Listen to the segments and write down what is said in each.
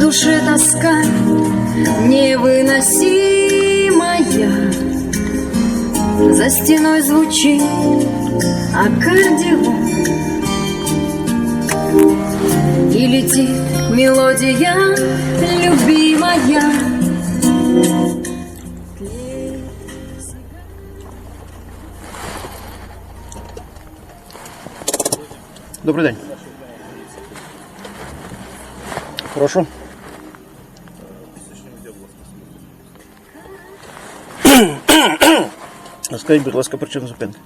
душе тоска невыносимая. За стеной звучит аккордеон И летит мелодия любимая. Добрий день. Прошу. Скажіть, будь ласка, причину зупинки.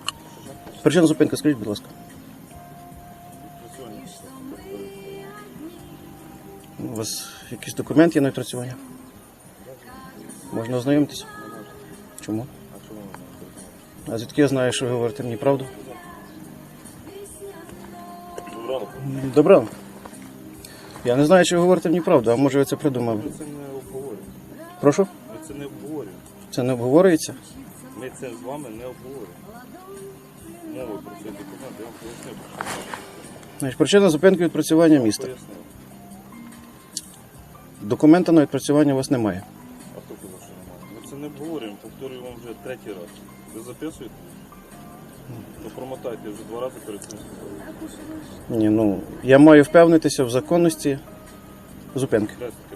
Причину зупинки, скажіть, будь ласка. У вас якийсь документ є на відпрацювання? Можна ознайомитися? Чому? А звідки я знаю, що ви говорите мені правду? Добре. Я не знаю, чи ви говорите мені правду, а може ви це придумали. Прошу? Це не обговорюємо. Це не обговорюється? Ми це з вами не обговорюємо. Мова про цей документ, я вам пояснив. Значить, причина зупинки відпрацювання міста. Пояснив. Документа на відпрацювання у вас немає. А хто казав, що немає? Ми це не обговорюємо, повторюю вам вже третій раз. Ви записуєте? То промотайте, вже два рази перед цим. Ні, ну я маю впевнитися в законності зупинки. Де таке написано?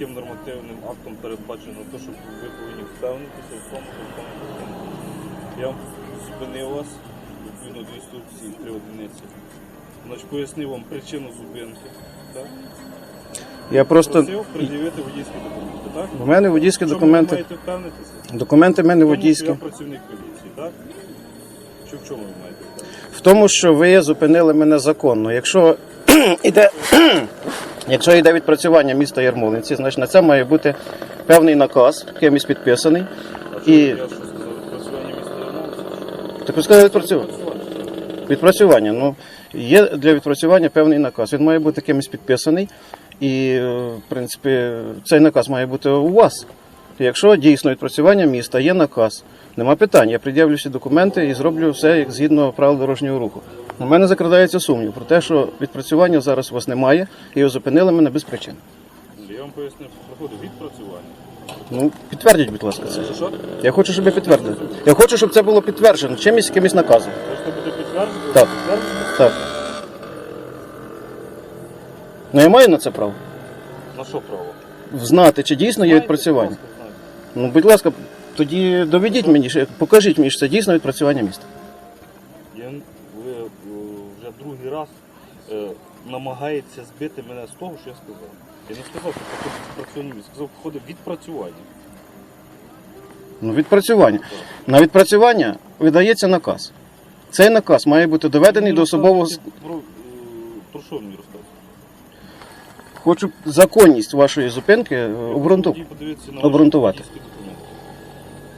Яким нормативним актом передбачено те, що ви повинні впевнитися в тому, що в тому законі. Я зупинив вас, відповідно до інструкції три одиниці. Значить, пояснив вам причину зупинки. Так? Я просто Просив пред'явити водійські документи, так? в мене водійські Чому ви документи. маєте впевнитися? Документи в мене В тому, що водійські. Я працівник поліції, так? Чи в чому ви маєте впевнитися? В тому, що ви зупинили мене законно. Якщо йде, якщо йде відпрацювання міста Ярмолинці, значить на це має бути певний наказ, кимось підписаний. А що І так сказали відпрацювання. Відпрацювання. Ну, є для відпрацювання певний наказ. Він має бути кимось підписаний. І, е, в принципі, цей наказ має бути у вас. Якщо дійсно відпрацювання міста, є наказ, нема питань. Я пред'явлю всі документи і зроблю все як згідно правил дорожнього руху. У мене закрадається сумнів про те, що відпрацювання зараз у вас немає, і ви зупинили мене без причин. Я вам пояснив, що проходить відпрацювання. Ну, підтвердіть, будь ласка, це. Що? Я хочу, щоб ви підтвердили. Я хочу, щоб це було підтверджено чимось якимось наказом. Хочете буде підтверджено? Так. Так. Ну я маю на це право. На що право? Знати, чи дійсно є відпрацювання. Ну, будь ласка, тоді доведіть мені, що- покажіть мені, що це дійсно відпрацювання міста. Я, ви е, вже другий раз е, намагаєтеся збити мене з того, що я сказав. Я не сказав, що проходить відпрацювання міста. Сказав, проходить відпрацювання. Ну, відпрацювання. На відпрацювання видається наказ. Цей наказ має бути доведений до особового. с- Про, е, про що мені розказувати? Хочу законність вашої зупинки е, обґрунту. Тоді подивіться на обґрунтувати. водійські документи.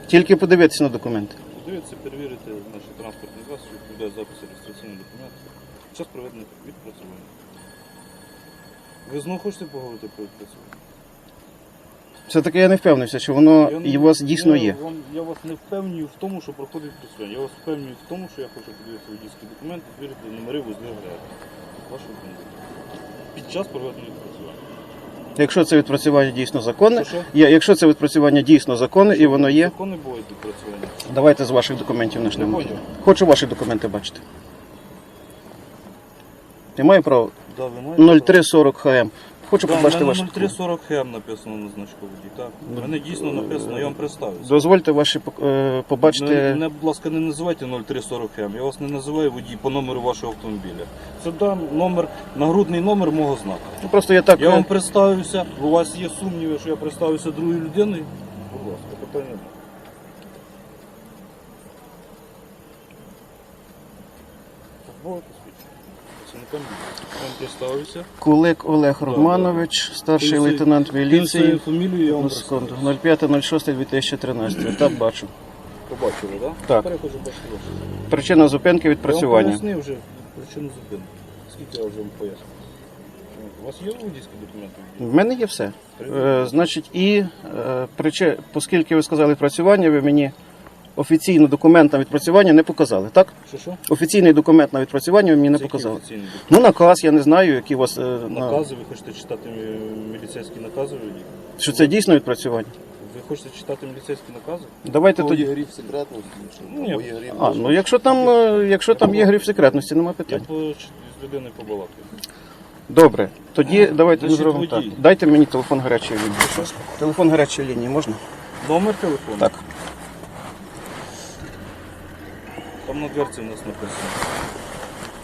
Тільки подивитися на документи. Подивіться, перевірити наші транспортні засоби, відповідає записи реєстраційних документів. Час проведення відпрацювання. Ви знову хочете поговорити про відпрацювання? Все-таки я не впевнився, що воно Я у вас дійсно я є. Вам, я вас не впевнюю в тому, що проходить відпрацювання. Я вас впевнюю в тому, що я хочу подивитися водійські документи, звірити номери вузли грязі. Вашу думку. Під час проведення відпрацювання. Якщо це відпрацювання дійсно законне, я- якщо це відпрацювання дійсно законне і воно є, Закони бувають відпрацювання. давайте з ваших документів почнемо. Не поняв. Хочу ваші документи бачити. Я маю право Да, ви маєте 0340 ХМ. Хочу Да, побачити в ваші мене 0340 хем написано на значку водій. Так. У мене дійсно написано, я вам представлюся. Дозвольте ваші пок- е, побачити. Мене, будь ласка, не називайте 0340 хем. Я вас не називаю водій по номеру вашого автомобіля. Це да, номер, нагрудний номер мого знака. Ну, просто я так. Я вам представився, у вас є сумніви, що я представився другою людиною. Будь ласка, питання немає. Службове посвідчення. Працівникам міліції. Я вам представився. Кулик Олег Романович, старший лейтенант міліції. фамілію вам секунду. 05.06.2013. Так бачу. побачили, так? Так. Тепер я хочу бачити вашу. Причина зупинки Я вам відпрацювання. пояснив вже причину зупинки. Скільки я вже вам пояснив? У вас є водійські документи? В мене є все. Е, значить, і е, причи... оскільки ви сказали відпрацювання, ви мені офіційно документ на відпрацювання не показали, так? Що що? Офіційний документ на відпрацювання ви мені не Це який показали. офіційний документ? Ну, наказ, я не знаю, які у вас. е, на... Накази, ви хочете читати мі- міліцейські накази? Що це дійсно відпрацювання? Ви хочете читати міліцейські накази? Давайте Тоді тоді. гриф секретності, Ні. або. А, ну якщо там, е, якщо там є гриф секретності, нема Я питань. по, з людиною побалакаю. Добре, тоді давайте ми Значить, зробимо так. водій. Дайте мені телефон гарячої лінії. Телефон гарячої лінії можна? Номер телефону? Так. Там на дверці у нас написано.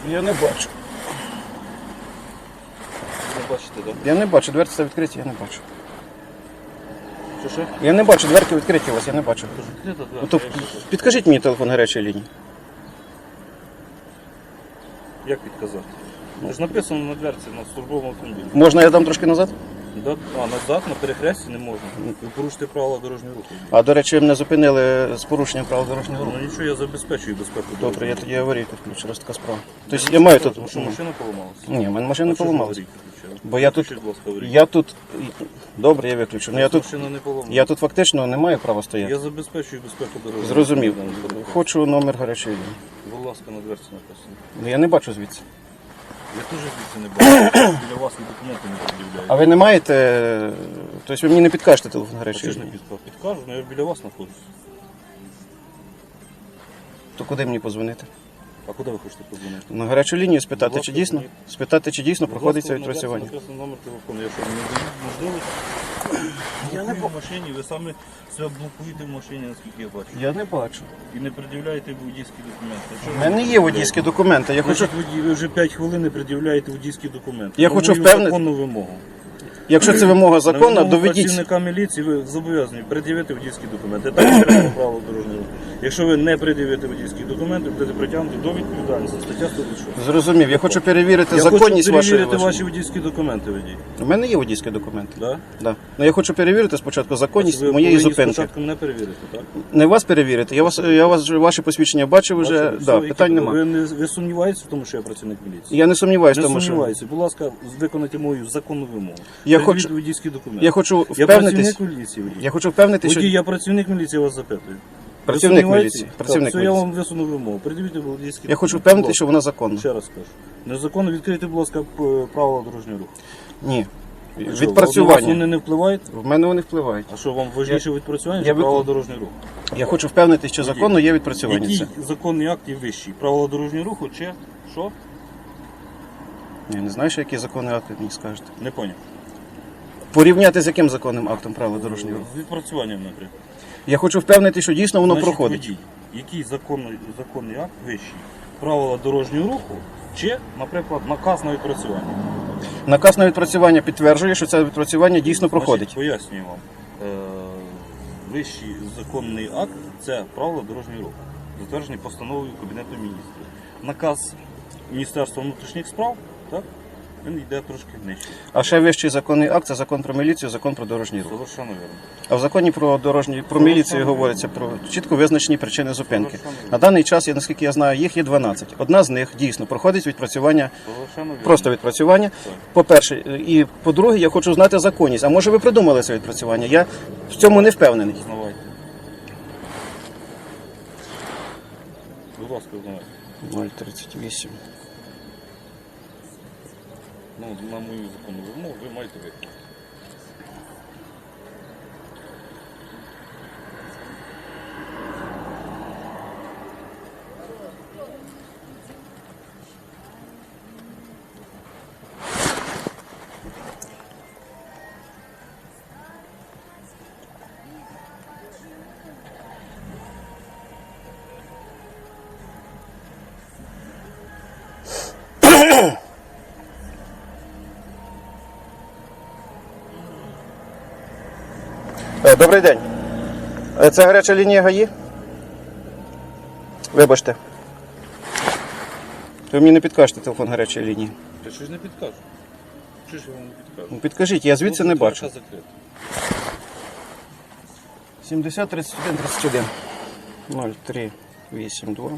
Я не бачу. Не бачите, так? Я не бачу, дверці відкриті, я не бачу. Що що? Я не бачу, дверки відкриті у вас, я не бачу. Відкрита Ну, дверка. то як підкажіть мені телефон гарячої лінії. Як підказати? Це ж написано на дверці на службовому автомобілі. Можна я дам трошки назад? Да? А назад на перехресті не можна. Ви порушите правила дорожнього руху. А до речі, мене зупинили з порушенням правил дорожнього руху. Ну нічого, я забезпечую безпеку. Добре, я тоді аварійку включу, раз така справа. Тобто я маю тут. Тому що машина поламалася. Ні, в мене машина не поламалася. Бо я тут. Я тут. Добре, я виключу. Ну я тут. Машина не поламалася. Я тут фактично не маю права стояти. Я забезпечую безпеку дорожнього Зрозумів. руху. Хочу номер гарячої лінії. Будь ласка, на дверці написано. Ну я не бачу звідси. Я теж звідси не бачу. Біля вас і документи не пред'являю. А ви не маєте. Тобто ви мені не підкажете телефон гарячої чи ж не лінії? підкажу? Підкажу, але я біля вас знаходжусь. То куди мені позвонити? А куди ви хочете подзвонити? На гарячу лінію спитати, Будь чи ласка, дійсно? Спитати, чи дійсно Будь проходить ласка, відпрацювання. написано номер телефону. якщо не даю можливість? Я не в машині, ви саме себе блокуєте в машині, наскільки я бачу. Я не бачу. І не пред'являєте водійські документи. У мене є водійські документи. Я хочу, ви вже 5 хвилин не пред'являєте водійські документи. Я хочу мою впевнити- законну вимогу. якщо це вимога На законна, доведіть. працівника міліції ви зобов'язані пред'явити водійські документи. Так треба право дорожнього руху. Якщо ви не пред'явите водійські документи, будете притягнути до відповідальності. Стаття 126. Зрозумів. Я хочу перевірити Я законність хочу вашої. перевірити ваші водійські документи водій. У мене є водійські документи. Да? Да. Ну я хочу перевірити спочатку законність ви моєї повинні зупинки. спочатку мене перевірити, так? Не вас перевірити. Я вас, я вас ваші посвідчення бачив вже. Бачите, Да, все, питань які- нема. Ви, не, ви сумніваєтеся в тому, що я працівник міліції? Я не сумніваюся, Не тому що сумніваюся. Будь ласка, виконайте мою законну вимогу. Я хочу- водійські документи. я хочу Я впевнитись. працівник міліції, водій. Я хочу впевнитися, Водій, що я працівник міліції, я вас запитую. Ви Працівник сумніваєтесь? міліції, Так, працівник все, я міліції. вам висуну вимогу. Придивіть водійські я хочу будь що вона законна. Ще раз кажу. Незаконно відкрийте, будь ласка, п- правила дорожнього руху. Ні. Що, вас Відпрацювання. Вони не впливають? В мене вони впливають. А що, вам важніше відпрацювання я чи викон- правила дорожнього руху? Я хочу впевнитися, що законно є відпрацювання. Який Це. законний акт є вищий? Правила дорожнього руху чи що? Я не знаю, що який законний акт ви мені скажете. Не поняв. Порівняти з яким законним актом правил дорожнього руху. З відпрацюванням, наприклад. Я хочу впевнити, що дійсно воно Значить, проходить. водій, який законний, законний акт вищий? Правила дорожнього руху чи, наприклад, наказ на відпрацювання? Наказ на відпрацювання підтверджує, що це відпрацювання дійсно проходить. Значить, пояснюю вам. Е, вищий законний акт це правила дорожнього руху, затверджений постановою Кабінету міністрів. Наказ Міністерства внутрішніх справ, так? Він йде трошки нижче. А ще вищий законний акт це закон про міліцію, закон про дорожній рух. Совершенно вірно. А в законі про дорожній про міліцію говориться про чітко визначені причини зупинки. На даний час, я наскільки я знаю, їх є 12. Одна з них дійсно проходить відпрацювання, просто відпрацювання. По-перше, і по-друге, я хочу знати законність. А може ви придумали це відпрацювання? Я в цьому не впевнений. Будь ласка, знавайте. 038. Ну, на мою законну вимогу ви маєте виконати. Добрий день. Е, Це гаряча лінія ГАІ? Вибачте. Ви мені не підкажете телефон гарячої лінії. Я щось не підкажу. Що ж я вам не підкажу? Ну, Підкажіть, я звідси не бачу. 70 31 31 03 82